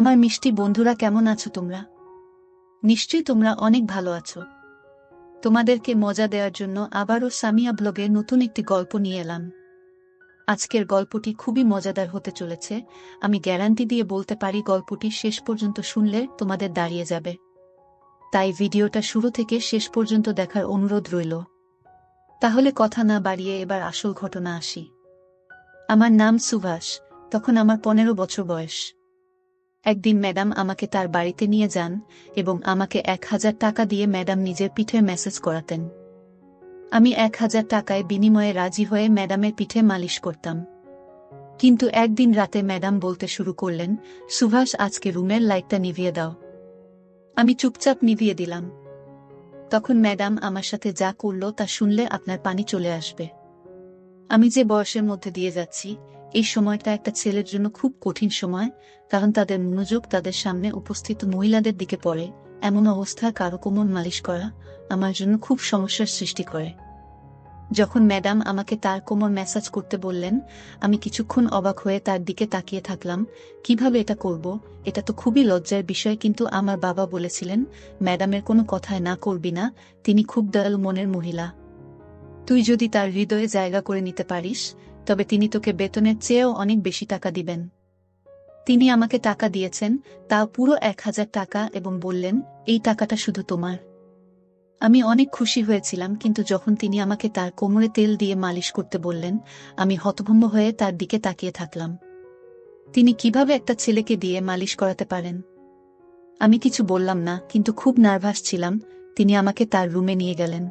আমার মিষ্টি বন্ধুরা, কেমন আছো তোমরা? নিশ্চয়ই তোমরা অনেক ভালো আছো। তোমাদেরকে মজা দেওয়ার জন্য আবারও সামিয়া ব্লগে নতুন একটি গল্প নিয়ে এলাম। আজকের গল্পটি খুবই মজাদার হতে চলেছে। আমি গ্যারান্টি দিয়ে বলতে পারি গল্পটি শেষ পর্যন্ত শুনলে তোমাদের দাঁড়িয়ে যাবে। তাই ভিডিওটা শুরু থেকে শেষ পর্যন্ত দেখার অনুরোধ রইল। তাহলে কথা না বাড়িয়ে এবার আসল ঘটনা আসি। আমার নাম সুভাষ, তখন আমার পনেরো বছর বয়স। একদিন ম্যাডাম আমাকে তার বাড়িতে নিয়ে যান এবং আমাকে এক হাজার টাকা দিয়ে ম্যাডাম নিজের পিঠে মেসেজ করাতেন। আমি এক হাজার টাকায় বিনিময়ে রাজি হয়ে ম্যাডামের পিঠে মালিশ করতাম। কিন্তু একদিন রাতে ম্যাডাম বলতে শুরু করলেন, সুভাষ, আজকে রুমের লাইটটা নিভিয়ে দাও। আমি চুপচাপ নিভিয়ে দিলাম। তখন ম্যাডাম আমার সাথে যা করল তা শুনলে আপনার পানি চলে আসবে। আমি যে বয়সের মধ্যে দিয়ে যাচ্ছি এই সময়টা একটা ছেলের জন্য খুব কঠিন সময়, কারণ তাদের মনোযোগ তাদের সামনে উপস্থিত মহিলাদের দিকে পড়ে। এমন অবস্থায় কারও কোমর মালিশ করা আমার জন্য খুব সমস্যার সৃষ্টি করে। যখন ম্যাডাম আমাকে তার কোমর ম্যাসাজ করতে বললেন, আমি কিছুক্ষণ অবাক হয়ে তার দিকে তাকিয়ে থাকলাম, কীভাবে এটা করব? এটা তো খুবই লজ্জার বিষয়, কিন্তু আমার বাবা বলেছিলেন, ম্যাডামের কোনো কথায় না করবি না, তিনি খুব দয়ালু মনের মহিলা। তুই যদি তার হৃদয়ে জায়গা করে নিতে পারিস তবে তিনি তোকে বেতনের চেয়েও অনেক বেশি টাকা দিবেন। তিনি আমাকে টাকা দিয়েছেন, তাও পুরো এক হাজার টাকা এবং বললেন, এই টাকাটা শুধু তোমার। আমি অনেক খুশি হয়েছিলাম, কিন্তু যখন তিনি আমাকে তার কোমরে তেল দিয়ে মালিশ করতে বললেন, আমি হতভম্ব হয়ে তার দিকে তাকিয়ে থাকলাম। তিনি কীভাবে একটা ছেলেকে দিয়ে মালিশ করাতে পারেন? আমি কিছু বললাম না, কিন্তু খুব নার্ভাস ছিলাম, তিনি আমাকে তার রুমে নিয়ে গেলেন।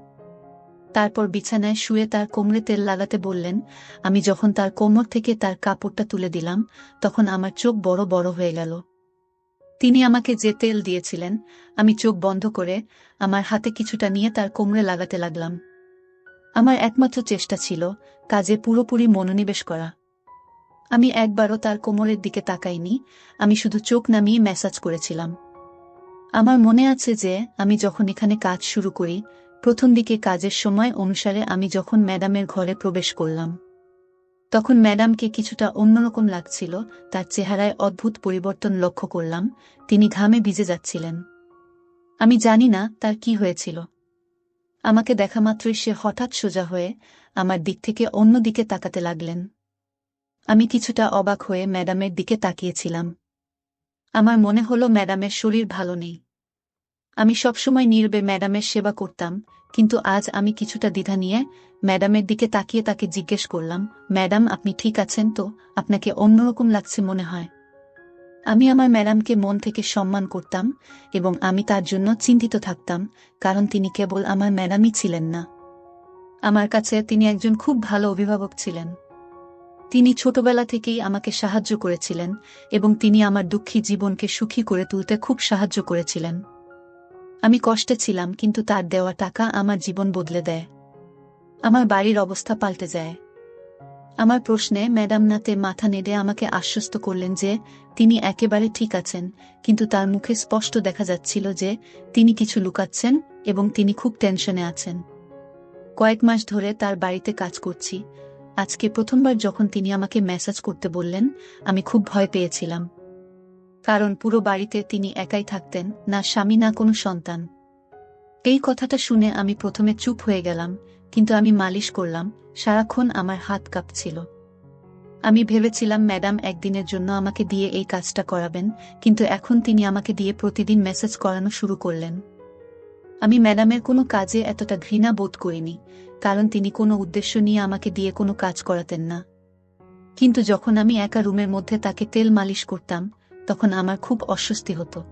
তারপর বিছানায় শুয়ে তার কোমরে তেল লাগাতে বললেন, আমি যখন তার কোমর থেকে তার কাপড়টা তুলে দিলাম, তখন আমার চোখ বড় বড় হয়ে গেল। তিনি আমাকে যে তেল দিয়েছিলেন, আমি চোখ বন্ধ করে আমার হাতে কিছুটা নিয়ে তার কোমরে লাগাতে লাগলাম। আমার একমাত্র চেষ্টা ছিল কাজে পুরোপুরি মনোনিবেশ করা। আমি একবারও তার কোমরের দিকে তাকাইনি, আমি শুধু চোখ নামিয়ে ম্যাসাজ করেছিলাম। আমার মনে আছে যে, আমি যখন এখানে কাজ শুরু করি প্রথম দিকে কাজের সময় অনুসারে আমি যখন ম্যাডামের ঘরে প্রবেশ করলাম, তখন ম্যাডামকে কিছুটা অন্যরকম লাগছিল, তার চেহারায় অদ্ভুত পরিবর্তন লক্ষ্য করলাম, তিনি ঘামে ভিজে যাচ্ছিলেন। আমি জানি না তার কি হয়েছিল। আমাকে দেখা মাত্রই সে হঠাৎ সোজা হয়ে আমার দিক থেকে অন্য দিকে তাকাতে লাগলেন। আমি কিছুটা অবাক হয়ে ম্যাডামের দিকে তাকিয়েছিলাম। আমার মনে হলো ম্যাডামের শরীর ভালো নেই। আমি সবসময় নীরবে ম্যাডামের সেবা করতাম, কিন্তু আজ আমি কিছুটা দ্বিধা নিয়ে ম্যাডামের দিকে তাকিয়ে তাকে জিজ্ঞেস করলাম, ম্যাডাম, আপনি ঠিক আছেন তো? আপনাকে অন্যরকম লাগছে মনে হয়। আমি আমার ম্যাডামকে মন থেকে সম্মান করতাম এবং আমি তার জন্য চিন্তিত থাকতাম, কারণ তিনি কেবল আমার ম্যাডামই ছিলেন না। আমার কাছে তিনি একজন খুব ভালো অভিভাবক ছিলেন। তিনি ছোটবেলা থেকেই আমাকে সাহায্য করেছিলেন এবং তিনি আমার দুঃখী জীবনকে সুখী করে তুলতে খুব সাহায্য করেছিলেন। আমি কষ্টে ছিলাম, কিন্তু তার দেওয়া টাকা আমার জীবন বদলে দেয়। আমার বাড়ির অবস্থা পাল্টে যায়। আমার প্রশ্নে ম্যাডাম নাতে মাথা নেড়ে আমাকে আশ্বস্ত করলেন যে, তিনি একেবারে ঠিক আছেন, কিন্তু তার মুখে স্পষ্ট দেখা যাচ্ছিল যে, তিনি কিছু লুকাচ্ছেন এবং তিনি খুব টেনশনে আছেন। কয়েক মাস ধরে তার বাড়িতে কাজ করছি। আজকে প্রথমবার যখন তিনি আমাকে মেসেজ করতে বললেন, আমি খুব ভয় পেয়েছিলাম। কারণ পুরো বাড়িতে তিনি একাই থাকতেন, না স্বামী না কোনো সন্তান। এই কথাটা শুনে আমি প্রথমে চুপ হয়ে গেলাম, কিন্তু আমি মালিশ করলাম, সারাক্ষণ আমার হাত কাঁপছিল। আমি ভেবেছিলাম ম্যাডাম একদিনের জন্য আমাকে দিয়ে এই কাজটা করাবেন, কিন্তু এখন তিনি আমাকে দিয়ে প্রতিদিন মেসেজ করানো শুরু করলেন। আমি ম্যাডামের কোনো কাজে এতটা ঘৃণা বোধ করিনি, কারণ তিনি কোনো উদ্দেশ্য নিয়ে আমাকে দিয়ে কোনো কাজ করাতেন না। কিন্তু যখন আমি একা রুমের মধ্যে তাকে তেল মালিশ করতাম তখন আমার খুব অস্বস্তি হতো।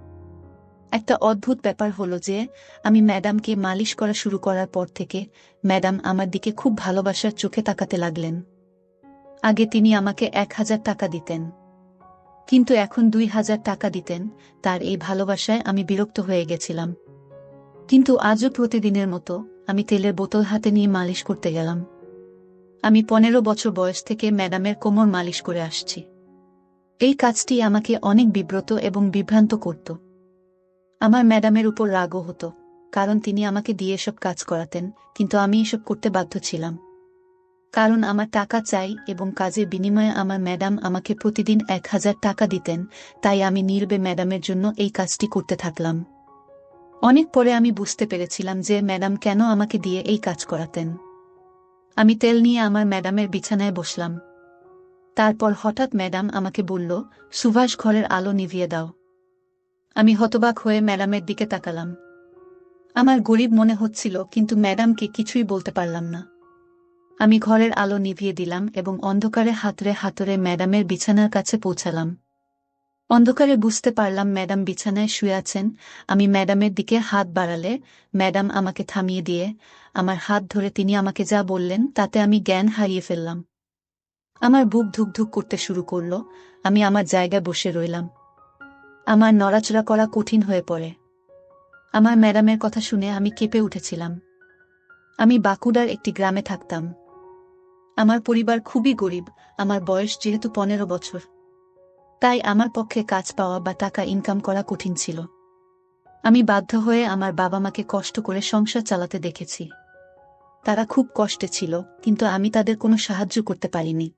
একটা অদ্ভুত ব্যাপার হলো যে, আমি ম্যাডামকে মালিশ করা শুরু করার পর থেকে ম্যাডাম আমার দিকে খুব ভালোবাসার চোখে তাকাতে লাগলেন। আগে তিনি আমাকে এক হাজার টাকা দিতেন। কিন্তু এখন দুই হাজার টাকা দিতেন, তার এই ভালোবাসায় আমি বিরক্ত হয়ে গেছিলাম। কিন্তু আজও প্রতিদিনের মতো আমি তেলের বোতল হাতে নিয়ে মালিশ করতে গেলাম। আমি পনেরো বছর বয়স থেকে ম্যাডামের কোমর মালিশ করে আসছি। এই কাজটি আমাকে অনেক বিব্রত এবং বিভ্রান্ত করত। আমার ম্যাডামের উপর রাগও হতো, কারণ তিনি আমাকে দিয়ে এসব কাজ করাতেন, কিন্তু আমি এসব করতে বাধ্য ছিলাম। কারণ আমার টাকা চাই এবং কাজের বিনিময়ে আমার ম্যাডাম আমাকে প্রতিদিন এক হাজার টাকা দিতেন, তাই আমি নীলবে ম্যাডামের জন্য এই কাজটি করতে থাকলাম। অনেক পরে আমি বুঝতে পেরেছিলাম যে ম্যাডাম কেন আমাকে দিয়ে এই কাজ করাতেন। আমি তেল নিয়ে আমার ম্যাডামের বিছানায় বসলাম। তারপর হঠাৎ ম্যাডাম আমাকে বলল, সুভাষ ঘরের আলো নিভিয়ে দাও। আমি হতবাক হয়ে ম্যাডামের দিকে তাকালাম। আমার গরিব মনে হচ্ছিল, কিন্তু ম্যাডামকে কিছুই বলতে পারলাম না। আমি ঘরের আলো নিভিয়ে দিলাম এবং অন্ধকারে হাতরে হাতরে ম্যাডামের বিছানার কাছে পৌঁছালাম। অন্ধকারে বুঝতে পারলাম ম্যাডাম বিছানায় শুয়ে আছেন। আমি ম্যাডামের দিকে হাত বাড়ালে, ম্যাডাম আমাকে থামিয়ে দিয়ে, আমার হাত ধরে তিনি আমাকে যা বললেন, তাতে আমি জ্ঞান হারিয়ে ফেললাম। আমার বুক ধুকধুক করতে শুরু করল। আমি আমার জায়গায় বসে রইলাম। আমার নড়াচড়া করা কঠিন হয়ে পড়ে। আমার ম্যাডামের কথা শুনে আমি কেঁপে উঠেছিলাম। আমি বাঁকুড়ার একটি গ্রামে থাকতাম। আমার পরিবার খুবই গরিব। আমার বয়স যেহেতু পনেরো বছর। তাই আমার পক্ষে কাজ পাওয়া বা টাকা ইনকাম করা কঠিন ছিল। আমি বাধ্য হয়ে আমার বাবা মাকে কষ্ট করে সংসার চালাতে দেখেছি। তারা খুব কষ্টে ছিল, কিন্তু আমি তাদের কোনো সাহায্য করতে পারিনি।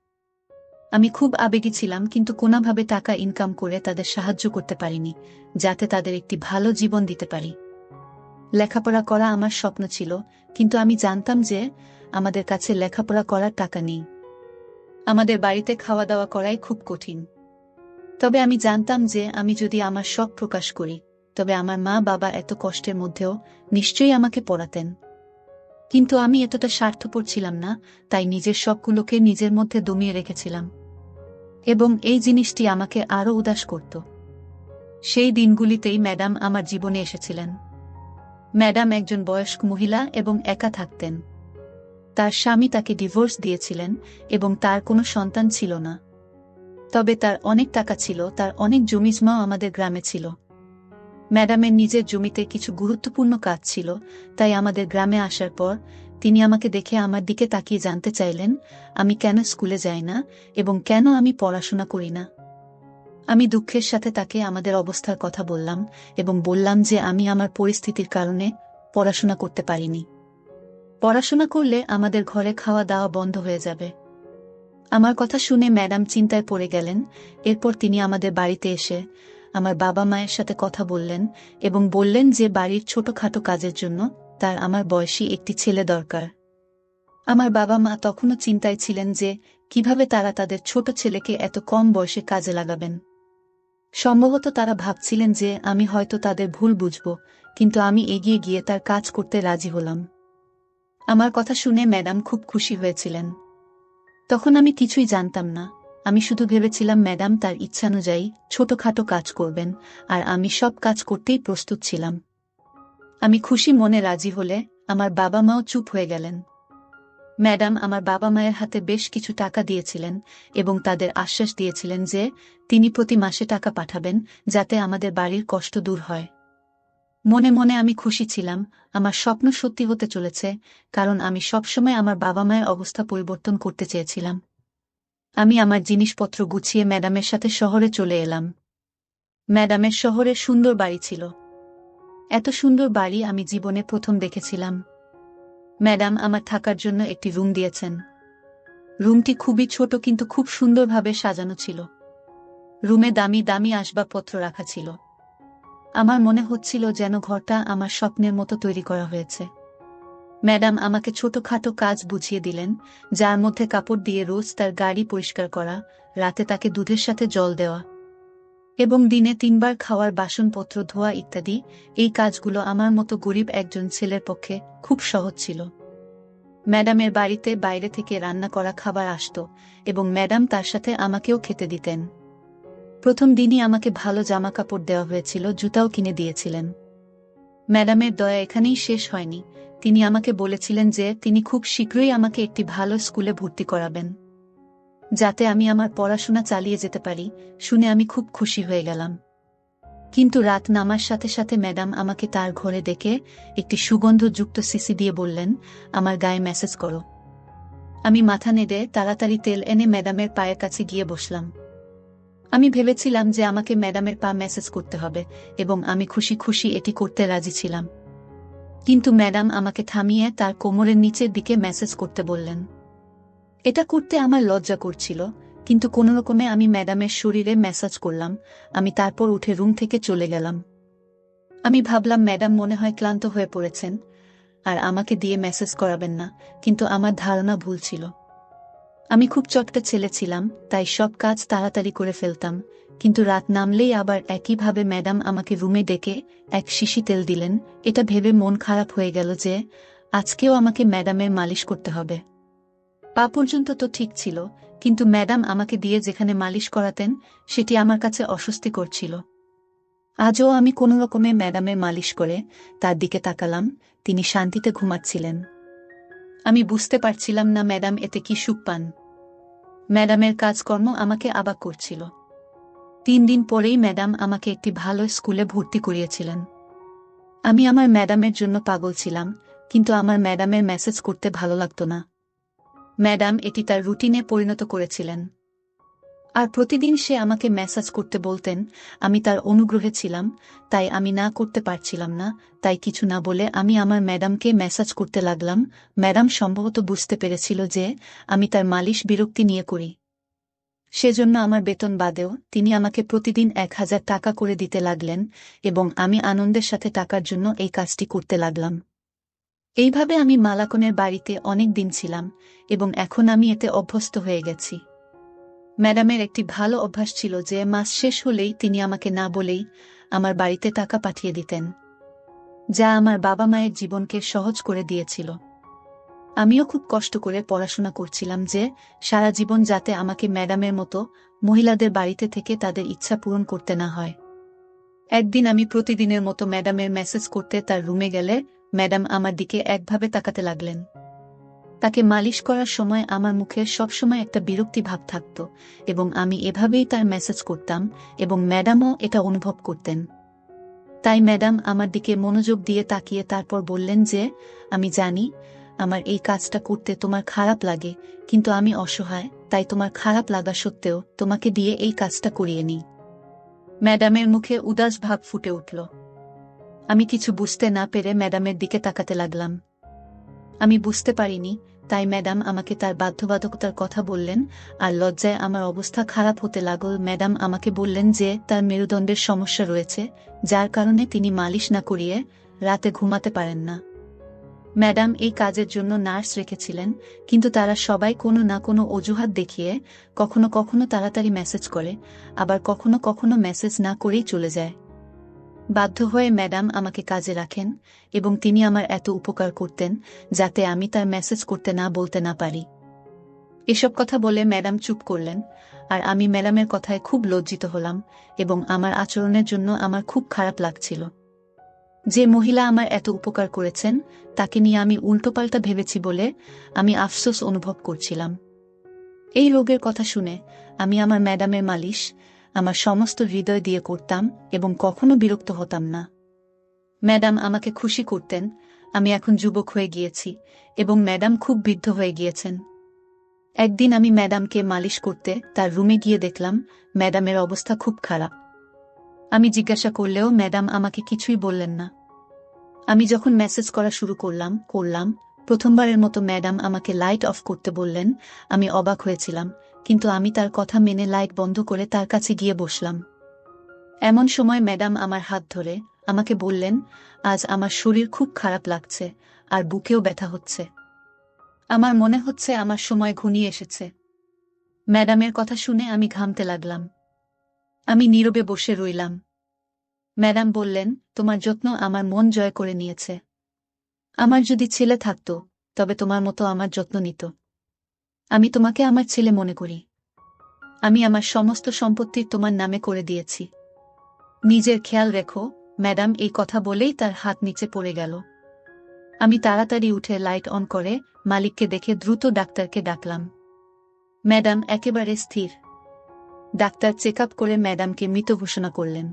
আমি খুব আবেগী ছিলাম, কিন্তু কোনোভাবে টাকা ইনকাম করে তাদের সাহায্য করতে পারিনি, যাতে তাদের একটি ভালো জীবন দিতে পারি। লেখাপড়া করা আমার স্বপ্ন ছিল, কিন্তু আমি জানতাম যে আমাদের কাছে লেখাপড়া করার টাকা নেই। আমাদের বাড়িতে খাওয়া দাওয়া করাই খুব কঠিন। তবে আমি জানতাম যে আমি যদি আমার শখ প্রকাশ করি, তবে আমার মা বাবা এত কষ্টের মধ্যেও নিশ্চয়ই আমাকে পড়াতেন। কিন্তু আমি এতটা স্বার্থপর ছিলাম না, তাই নিজের শখগুলোকে নিজের মধ্যে দমিয়ে রেখেছিলাম। এবং এই জিনিসটি আমাকে আরও উদাস করত। সেই দিনগুলিতেই ম্যাডাম আমার জীবনে এসেছিলেন। ম্যাডাম একজন বয়স্ক মহিলা এবং একা থাকতেন। তার স্বামী তাকে ডিভোর্স দিয়েছিলেন এবং তার কোনো সন্তান ছিল না। তবে তার অনেক টাকা ছিল, তার অনেক জমিজমাও আমাদের গ্রামে ছিল। ম্যাডামের নিজের জমিতে কিছু গুরুত্বপূর্ণ কাজ ছিল, তাই আমাদের গ্রামে আসার পর তিনি আমাকে দেখে আমার দিকে তাকিয়ে জানতে চাইলেন, আমি কেন স্কুলে যাই না এবং কেন আমি পড়াশোনা করি না? আমি দুঃখের সাথে তাকে আমাদের অবস্থার কথা বললাম এবং বললাম যে আমি আমার পরিস্থিতির কারণে পড়াশোনা করতে পারিনি। পড়াশোনা করলে আমাদের ঘরে খাওয়া দাওয়া বন্ধ হয়ে যাবে। আমার কথা শুনে ম্যাডাম চিন্তায় পড়ে গেলেন, এরপর তিনি আমাদের বাড়িতে এসে আমার বাবা মায়ের সাথে কথা বললেন এবং বললেন যে বাড়ির ছোটখাটো কাজের জন্য তার আমার বয়সী একটি ছেলে দরকার। আমার বাবা মা তখনও চিন্তায় ছিলেন যে, কীভাবে তারা তাদের ছোট ছেলেকে এত কম বয়সে কাজে লাগাবেন। সম্ভবত তারা ভাবছিলেন যে, আমি হয়তো তাদের ভুল বুঝব, কিন্তু আমি এগিয়ে গিয়ে তার কাজ করতে রাজি হলাম। আমার কথা শুনে ম্যাডাম খুব খুশি হয়েছিলেন। তখন আমি কিছুই জানতাম না। আমি শুধু ভেবেছিলাম ম্যাডাম তার ইচ্ছানুযায়ী ছোটখাটো কাজ করবেন, আর আমি সব কাজ করতেই প্রস্তুত ছিলাম। আমি খুশি মনে রাজি হলে আমার বাবা মাও চুপ হয়ে গেলেন। ম্যাডাম আমার বাবা মায়ের হাতে বেশ কিছু টাকা দিয়েছিলেন এবং তাদের আশ্বাস দিয়েছিলেন যে তিনি প্রতি মাসে টাকা পাঠাবেন যাতে আমাদের বাড়ির কষ্ট দূর হয়। মনে মনে আমি খুশি ছিলাম, আমার স্বপ্ন সত্যি হতে চলেছে, কারণ আমি সবসময় আমার বাবা মায়ের অবস্থা পরিবর্তন করতে চেয়েছিলাম। আমি আমার জিনিসপত্র গুছিয়ে ম্যাডামের সাথে শহরে চলে এলাম। ম্যাডামের শহরে সুন্দর বাড়ি ছিল এত সুন্দর বাড়ি আমি জীবনে প্রথম দেখেছিলাম। ম্যাডাম আমার থাকার জন্য একটি রুম দিয়েছেন। রুমটি খুবই ছোট কিন্তু খুব সুন্দরভাবে সাজানো ছিল। রুমে দামি দামি আসবাবপত্র রাখা ছিল। আমার মনে হচ্ছিল যেন ঘরটা আমার স্বপ্নের মতো তৈরি করা হয়েছে। ম্যাডাম আমাকে ছোটখাটো কাজ বুঝিয়ে দিলেন, যার মধ্যে কাপড় দিয়ে রোজ তার গাড়ি পরিষ্কার করা, রাতে তাকে দুধের সাথে জল দেওয়া এবং দিনে তিনবার খাওয়ার বাসনপত্র, ধোয়া ইত্যাদি, এই কাজগুলো আমার মতো গরিব একজন ছেলের পক্ষে খুব সহজ ছিল। ম্যাডামের বাড়িতে বাইরে থেকে রান্না করা খাবার আসত এবং ম্যাডাম তার সাথে আমাকেও খেতে দিতেন। প্রথম দিনই আমাকে ভালো জামা কাপড় দেওয়া হয়েছিল, জুতাও কিনে দিয়েছিলেন। ম্যাডামের দয়া এখানেই শেষ হয়নি। তিনি আমাকে বলেছিলেন যে তিনি খুব শীঘ্রই আমাকে একটি ভালো স্কুলে ভর্তি করাবেন। যাতে আমি আমার পড়াশোনা চালিয়ে যেতে পারি, শুনে আমি খুব খুশি হয়ে গেলাম। কিন্তু রাত নামার সাথে সাথে ম্যাডাম আমাকে তার ঘরে ডেকে একটি সুগন্ধযুক্ত সিসি দিয়ে বললেন, আমার গায়ে মেসেজ করো। আমি মাথা নেড়ে তাড়াতাড়ি তেল এনে ম্যাডামের পায়ের কাছে গিয়ে বসলাম। আমি ভেবেছিলাম যে আমাকে ম্যাডামের পা মেসেজ করতে হবে এবং আমি খুশি খুশি এটি করতে রাজি ছিলাম। কিন্তু ম্যাডাম আমাকে থামিয়ে তার কোমরের নিচের দিকে মেসেজ করতে বললেন এটা করতে আমার লজ্জা করছিল, কিন্তু কোনো রকমে আমি ম্যাডামের শরীরে ম্যাসাজ করলাম, আমি তারপর উঠে রুম থেকে চলে গেলাম। আমি ভাবলাম, ম্যাডাম মনে হয় ক্লান্ত হয়ে পড়েছেন, আর আমাকে দিয়ে মেসেজ করাবেন না, কিন্তু আমার ধারণা ভুল ছিল। আমি খুব চটকা ছেলে ছিলাম, তাই সব কাজ তাড়াতাড়ি করে ফেলতাম, কিন্তু রাত নামলেই আবার একইভাবে ম্যাডাম আমাকে রুমে ডেকে এক শিশি তেল দিলেন, এটা ভেবে মন খারাপ হয়ে গেল যে, আজকেও আমাকে ম্যাডামের মালিশ করতে হবে। পা পর্যন্ত তো ঠিক ছিল, কিন্তু ম্যাডাম আমাকে দিয়ে যেখানে মালিশ করাতেন, সেটি আমার কাছে অস্বস্তি করছিল আজও আমি কোনো রকমে ম্যাডামের মালিশ করে তার দিকে তাকালাম, তিনি শান্তিতে ঘুমাচ্ছিলেন। আমি বুঝতে পারছিলাম না ম্যাডাম এতে কি সুখ পান। ম্যাডামের কাজকর্ম আমাকে আবাক করছিল। তিন দিন পরেই ম্যাডাম আমাকে একটি ভালো স্কুলে ভর্তি করিয়েছিলেন। আমি আমার ম্যাডামের জন্য পাগল ছিলাম, কিন্তু আমার ম্যাডামের মেসেজ করতে ভালো লাগতো না। ম্যাডাম, এটি তার রুটিনে পরিণত করেছিলেন। আর প্রতিদিন সে আমাকে মেসাজ করতে বলতেন, আমি তার অনুগ্রহে ছিলাম, তাই আমি না করতে পারছিলাম না, তাই কিছু না বলে আমি আমার ম্যাডামকে মেসাজ করতে লাগলাম। ম্যাডাম সম্ভবত বুঝতে পেরেছিল যে আমি তার মালিশ বিরক্তি নিয়ে করি। সেজন্য আমার বেতন বাদেও তিনি আমাকে প্রতিদিন এক হাজার টাকা করে দিতে লাগলেন এবং আমি আনন্দের সাথে টাকার জন্য এই কাজটি করতে লাগলাম। এইভাবে আমি মালাকনের বাড়িতে অনেক দিন ছিলাম, এবং এখন আমি এতে অভ্যস্ত হয়ে গেছি। ম্যাডামের একটি ভালো অভ্যাস ছিল যে, মাস শেষ হলেই তিনি আমাকে না বলেই আমার বাড়িতে টাকা পাঠিয়ে দিতেন, যা আমার বাবা মায়ের জীবনকে সহজ করে দিয়েছিল। আমিও খুব কষ্ট করে পড়াশোনা করছিলাম যে, সারা জীবন যাতে আমাকে ম্যাডামের মতো মহিলাদের বাড়িতে থেকে তাদের ইচ্ছা পূরণ করতে না হয়। একদিন আমি প্রতিদিনের মতো ম্যাডামের মেসেজ করতে তার রুমে গেলে ম্যাডাম আমার দিকে একভাবে তাকাতে লাগলেন। তাকে মালিশ করার সময় আমার মুখে সবসময় একটা বিরক্তি ভাব থাকত এবং আমি এভাবেই তার মেসেজ করতাম এবং ম্যাডামও এটা অনুভব করতেন। তাই ম্যাডাম আমার দিকে মনোযোগ দিয়ে তাকিয়ে তারপর বললেন যে, আমি জানি আমার এই কাজটা করতে তোমার খারাপ লাগে, কিন্তু আমি অসহায়, তাই তোমার খারাপ লাগা সত্ত্বেও তোমাকে দিয়ে এই কাজটা করিয়ে নিই। ম্যাডামের মুখে উদাস ভাব ফুটে উঠল। আমি কিছু বুঝতে না পেরে ম্যাডামের দিকে তাকাতে লাগলাম। আমি বুঝতে পারিনি, তাই ম্যাডাম আমাকে তার বাধ্যবাধকতার কথা বললেন আর লজ্জায় আমার অবস্থা খারাপ হতে লাগল। ম্যাডাম আমাকে বললেন যে তার মেরুদণ্ডের সমস্যা রয়েছে, যার কারণে তিনি মালিশ না করিয়ে রাতে ঘুমাতে পারেন না। ম্যাডাম এই কাজের জন্য নার্স রেখেছিলেন, কিন্তু তারা সবাই কোনো না কোনো অজুহাত দেখিয়ে কখনো কখনো তাড়াতাড়ি মেসেজ করে, আবার কখনো কখনো মেসেজ না করেই চলে যায়। বাধ্য হয়ে ম্যাডাম আমাকে কাজে রাখেন এবং তিনি আমার এত উপকার করতেন যাতে আমি তার মেসেজ করতে না বলতে না পারি। এসব কথা বলে ম্যাডাম চুপ করলেন আর আমি ম্যাডামের কথায় খুব লজ্জিত হলাম এবং আমার আচরণের জন্য আমার খুব খারাপ লাগছিল। যে মহিলা আমার এত উপকার করেছেন তাকে নিয়ে আমি উল্টোপাল্টা ভেবেছি বলে আমি আফসোস অনুভব করছিলাম। এই রোগের কথা শুনে আমি আমার ম্যাডামের মালিশ আমার সমস্ত হৃদয় দিয়ে করতাম এবং কখনো বিরক্ত হতাম না। ম্যাডাম আমাকে খুশি করতেন, আমি এখন যুবক হয়ে গিয়েছি এবং ম্যাডাম খুব বৃদ্ধ হয়ে গিয়েছেন। একদিন আমি ম্যাডামকে মালিশ করতে তার রুমে গিয়ে দেখলাম ম্যাডামের অবস্থা খুব খারাপ। আমি জিজ্ঞাসা করলেও ম্যাডাম আমাকে কিছুই বললেন না। আমি যখন মেসেজ করা শুরু করলাম করলাম, প্রথমবারের মতো ম্যাডাম আমাকে লাইট অফ করতে বললেন, আমি অবাক হয়েছিলাম। কিন্তু আমি তার কথা মেনে লাইট বন্ধ করে তার কাছে গিয়ে বসলাম। এমন সময় ম্যাডাম আমার হাত ধরে আমাকে বললেন, আজ আমার শরীর খুব খারাপ লাগছে, আর বুকেও ব্যথা হচ্ছে। আমার মনে হচ্ছে আমার সময় ঘনিয়ে এসেছে ম্যাডামের কথা শুনে আমি ঘামতে লাগলাম। আমি নীরবে বসে রইলাম। ম্যাডাম বললেন, তোমার যত্ন আমার মন জয় করে নিয়েছে। আমার যদি ছেলে থাকত, তবে তোমার মতো আমার যত্ন নিত। আমি তোমাকে আমার ছেলে মনে করি। আমি আমার সমস্ত সম্পত্তি তোমার নামে করে দিয়েছি। নিজের খেয়াল রেখো, ম্যাডাম এই কথা বলেই তার হাত নিচে পড়ে গেল। আমি তাড়াতাড়ি উঠে লাইট অন করে মালিককে দেখে দ্রুত ডাক্তারকে ডাকলাম। ম্যাডাম একেবারে স্থির। ডাক্তার চেক করে ম্যাডামকে মৃত ঘোষণা করলেন।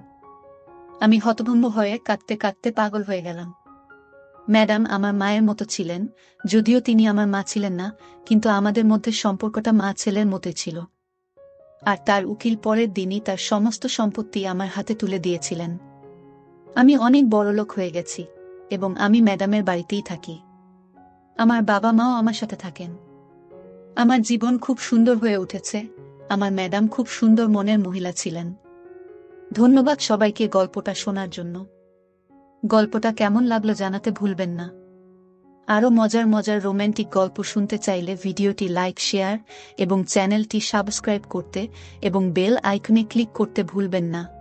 আমি হতভম্ব হয়ে কাঁদতে কাঁদতে পাগল হয়ে গেলাম। ম্যাডাম আমার মায়ের মতো ছিলেন, যদিও তিনি আমার মা ছিলেন না, কিন্তু আমাদের মধ্যে সম্পর্কটা মা ছেলের মতোই ছিল। আর তার উকিল পরের দিনই তার সমস্ত সম্পত্তি আমার হাতে তুলে দিয়েছিলেন। আমি অনেক বড়লোক হয়ে গেছি, এবং আমি ম্যাডামের বাড়িতেই থাকি। আমার বাবা মাও আমার সাথে থাকেন। আমার জীবন খুব সুন্দর হয়ে উঠেছে, আমার ম্যাডাম খুব সুন্দর মনের মহিলা ছিলেন। ধন্যবাদ সবাইকে গল্পটা শোনার জন্য। গল্পটা কেমন লাগল জানাতে ভুলবেন না। আরও মজার মজার রোম্যান্টিক গল্প শুনতে চাইলে ভিডিওটি লাইক, শেয়ার এবং চ্যানেলটি সাবস্ক্রাইব করতে এবং বেল আইকনে ক্লিক করতে ভুলবেন না।